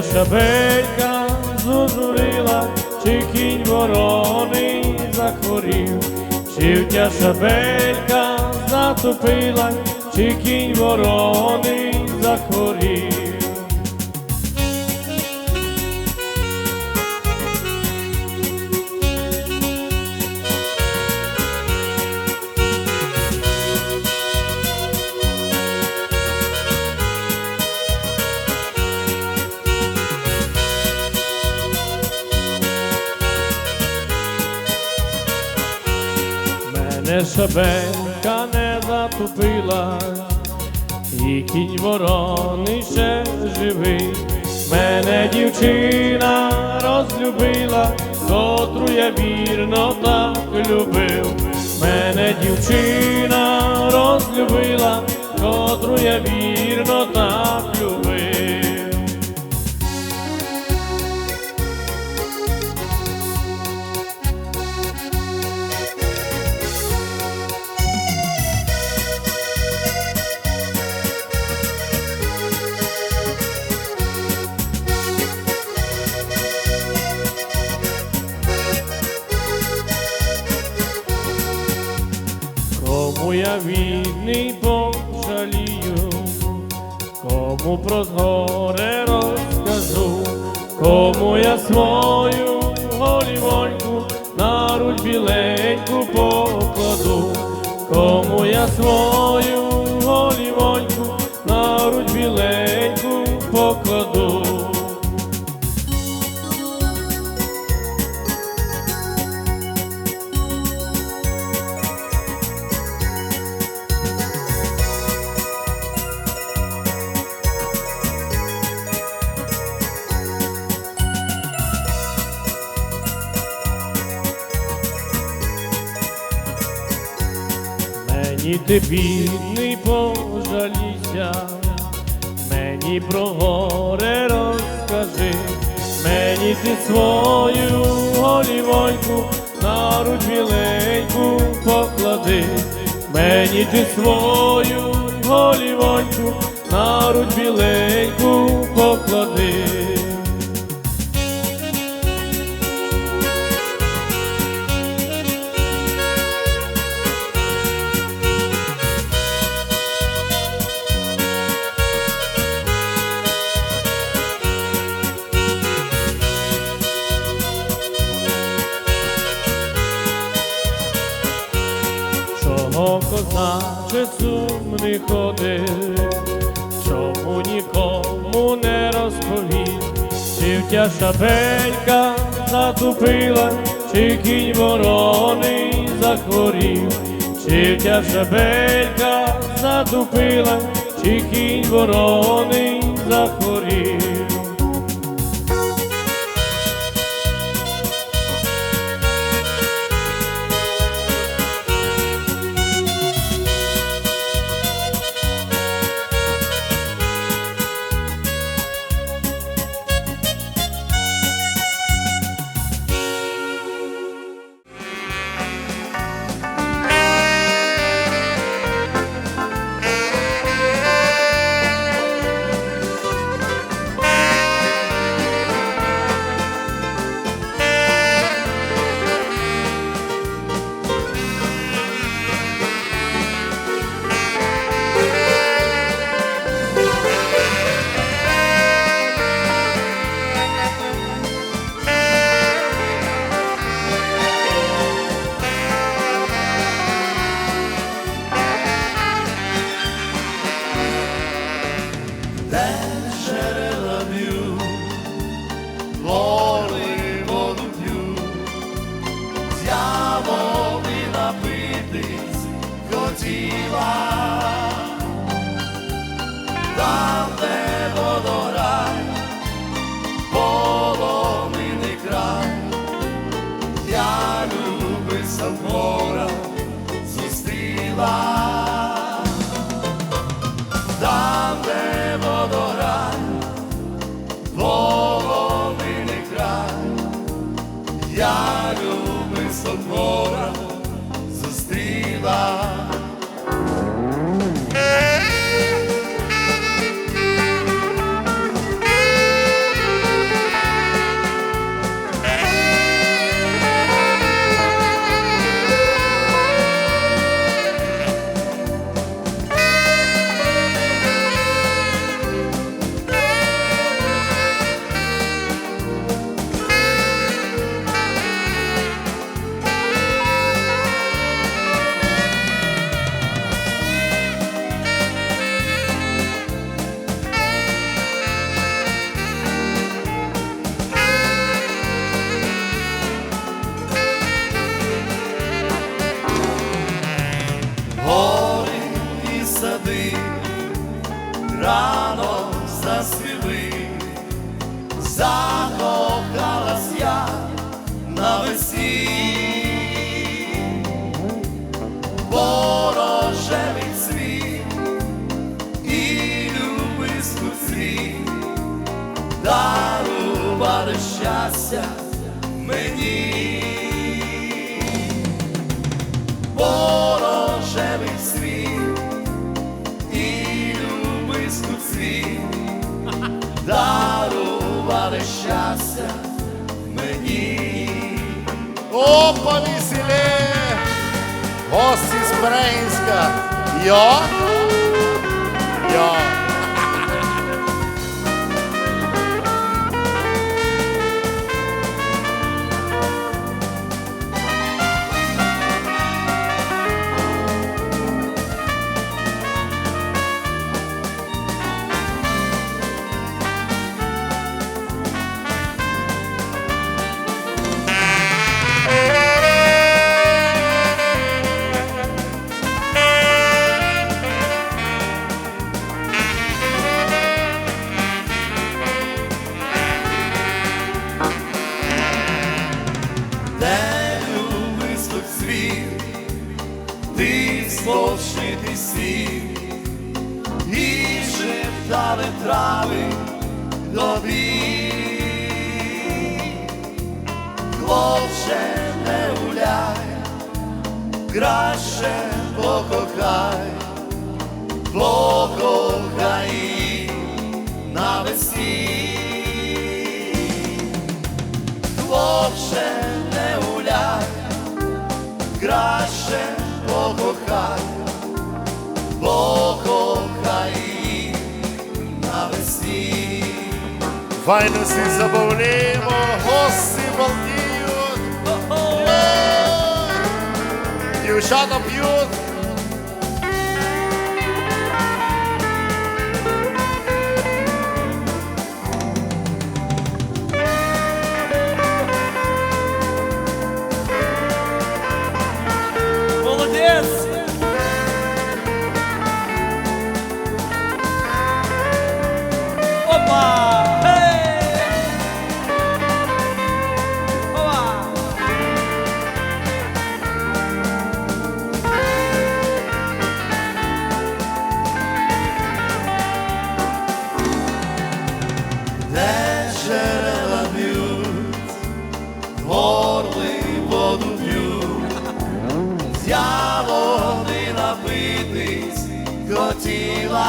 втя шабелька зужурила, чи кінь вороний захворів, чи втя шабелька затопила, чи кінь вороний захворів. Мене шабелька не затупила, і кінь ворони ще живий. Мене дівчина розлюбила, котру я вірно так любив. Мене дівчина розлюбила, котру я вірно так горе розкажу, кому я свою голівоньку на руль біленьку покладу, кому я свою голівоньку на руль біленьку Мені ти бідний пожалійся, мені про горе розкажи, мені ти свою голівоньку на руч біленьку поклади, мені ти свою голівоньку на руч біленьку поклади. Козаче сумний ходить, чому нікому не розповів, чи втя шабелька затупила, чи кінь вороний захворів, чи втя шабелька затупила, чи кінь вороний захворів. Хотіла, там, де водорай, полонений край, я люби самора зустріла. Я люби сотвора закохалась я навесні. Ворожевий цвіт і любистку цвіт дарували щастя мені. Ворожевий світ і любистку цвіт О, повеселее! Гості з Брейнська. Йо? Йо. І шептали трави тобі. Хлопче, не гуляй, краще покохай, покохай її навесні. Хлопче, не гуляй, краще покохай Файно всі забавляємо, гості балдіють. Ой! Дівчата п'ють. Я води напитись хотіла,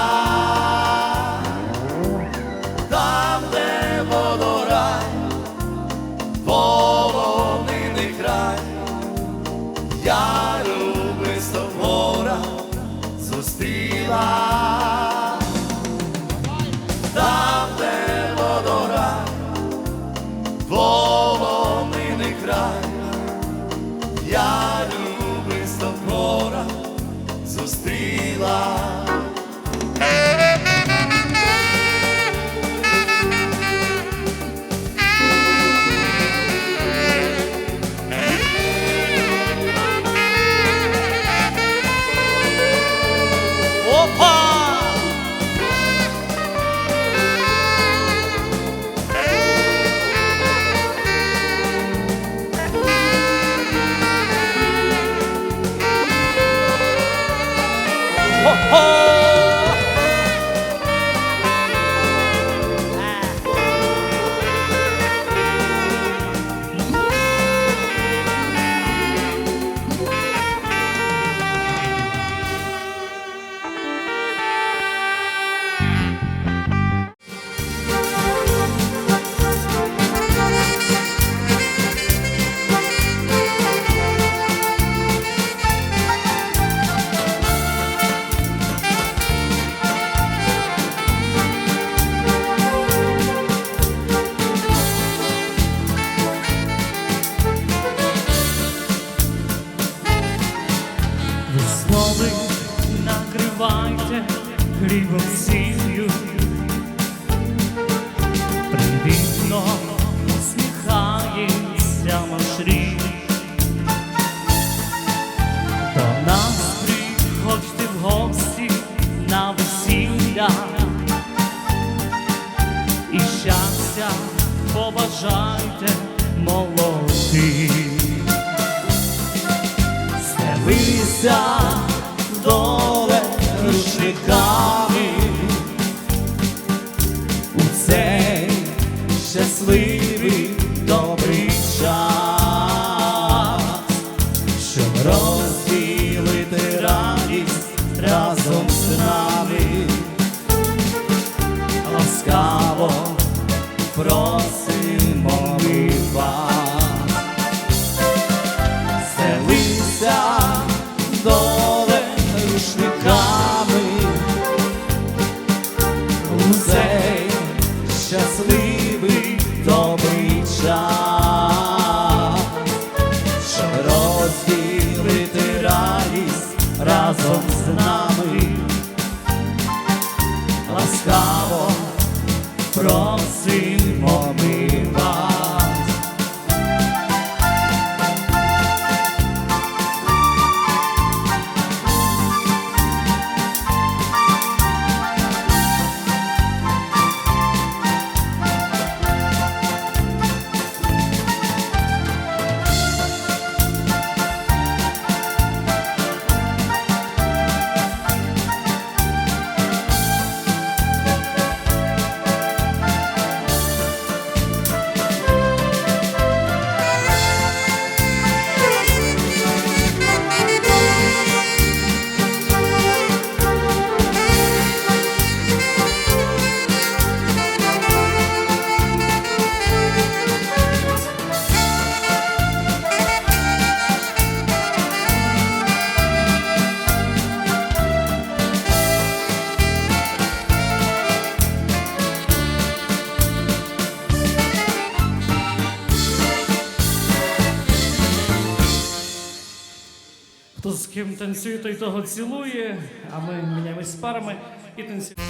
Хто з ким танцює, той того цілує, а ми міняємось парами і танцюємо.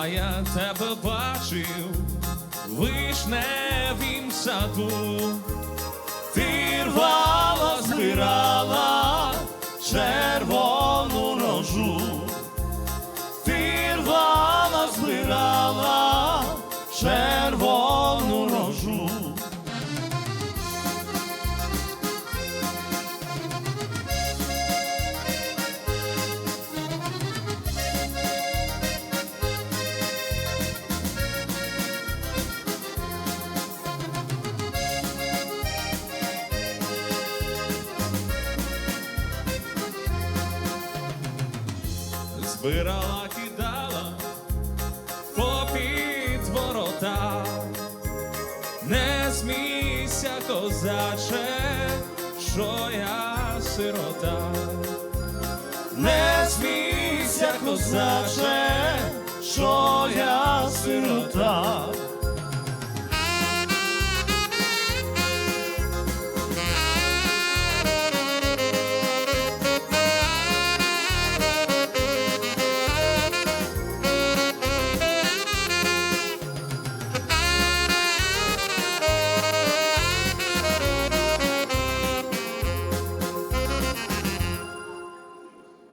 А я тебе бачив вишневім саду. Ти рвала, збирала червону збирала, кидала попід ворота, не смійся, козаче, що я сирота, не смійся, козаче, що я сирота.